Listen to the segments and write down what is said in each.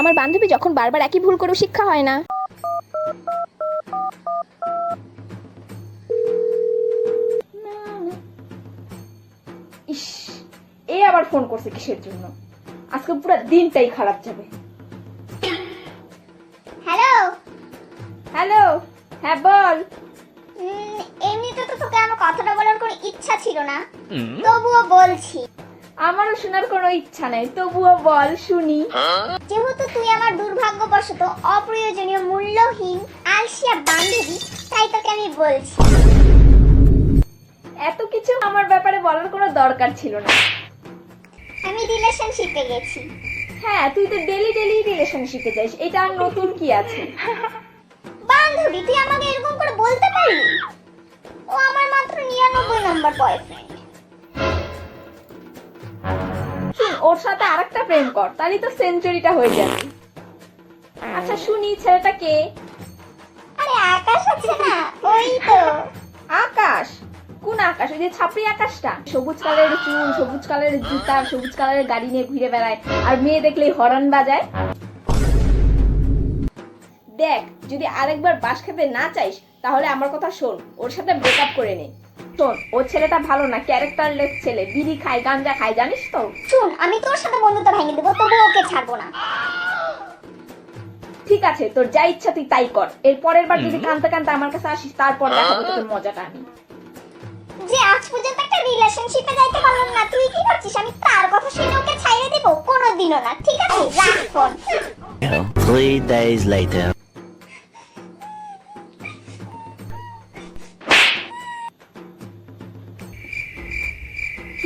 আমার বান্ধবী যখন বারবার একই ভুল করেও শিক্ষা হয় না। ইস এ আবার ফোন করছে কিসের জন্য? আজকে পুরো দিনটাই খারাপ যাবে। হ্যালো? হ্যালো? হ্যাঁ বল। উম, এমনিতে তো তোকে আমার কথাটা বলার কোনো ইচ্ছা ছিল না। তবুও বলছি। আমারও শোনার কোনো ইচ্ছা নেই তবুও বল শুনি। যেহেতু তুই আমার দুর্ভাগ্যবশত অপ্রয়োজনীয় মূল্যহীন আলসিয়া বান্ধবী তাই তোকে আমি বলছি। এত কিছু আমার ব্যাপারে বলার কোনো দরকার ছিল না। আমি রিলেশনশিপে গেছি। হ্যাঁ তুই তো ডেলি ডেলি রিলেশনশিপে যাস এটা আর নতুন কি আছে? বান্ধবী তুই আমাকে এরকম করে বলতে পারলি? ও আমার মাত্র নিরানব্বই নম্বর বয়ফ্রেন্ড ওর সাথে আরেকটা প্রেম কর তাহলেই তো সেঞ্চুরিটা হয়ে যাবে। আচ্ছা শুনি ছেলেটা কে? আরে আকাশ আছে না? ওই তো। আকাশ? কোন আকাশ? ওই যে ছাপড়ি আকাশটা? সবুজ কালারের চুল সবুজ কালারের জুতা সবুজ কালারের গাড়ি নিয়ে ঘুরে বেড়ায় আর মেয়ে দেখলেই হরন বাজায়। দেখ যদি আরেকবার বাস খেতে না চাইস তাহলে আমার কথা শোন ওর সাথে ব্রেকআপ করে নে। শোন ও ছেলেটা ভালো না ক্যারেক্টারলেস ছেলে বিড়ি খায় গাঞ্জা খায় জানিস তো? শুন আমি তোর সাথে বন্ধুত্ব ভেঙে দেবো তবু ওকে ছাড়বো না। ঠিক আছে তোর যা ইচ্ছা তুই তাই কর। এর পরের বার যদি কানতে কানতে আমার কাছে আসিস তারপর দেখাবো তোর মজাটা আমি যে আজ পর্যন্ত একটা রিলেশনশিপে যাইতে পারলাম না তুই কি করছিস আমি তার কথা শুনে ওকে ছাইড়ে দেবো? কোনোদিনও না ঠিক আছে? রাখ ফোন। Three days later.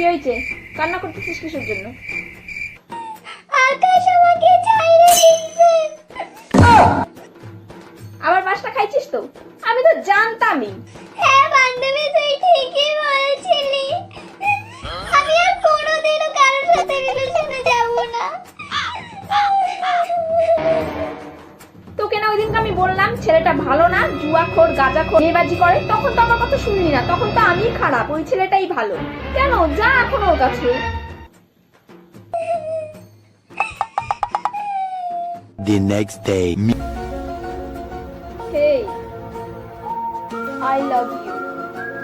কি হয়েছে? কান্না করতেছিস কিসের জন্য? আকাশ আমাকে ছাইরে দিয়েছে। আবার বাসটা খাইছিস তো? আমি তো জানতামই। হ্যাঁ বান্ধবী ছেলেটা ভালো না জুয়াখোর গাঁজাখোর মেয়েবাজি করে তখন তো আমার কথা শুনলি না তখন তো আমি খারাপ ওই ছেলেটাই ভালো। কেন? যা এখন ওর কাছে। The next day. I love you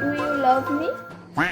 do you love me oh my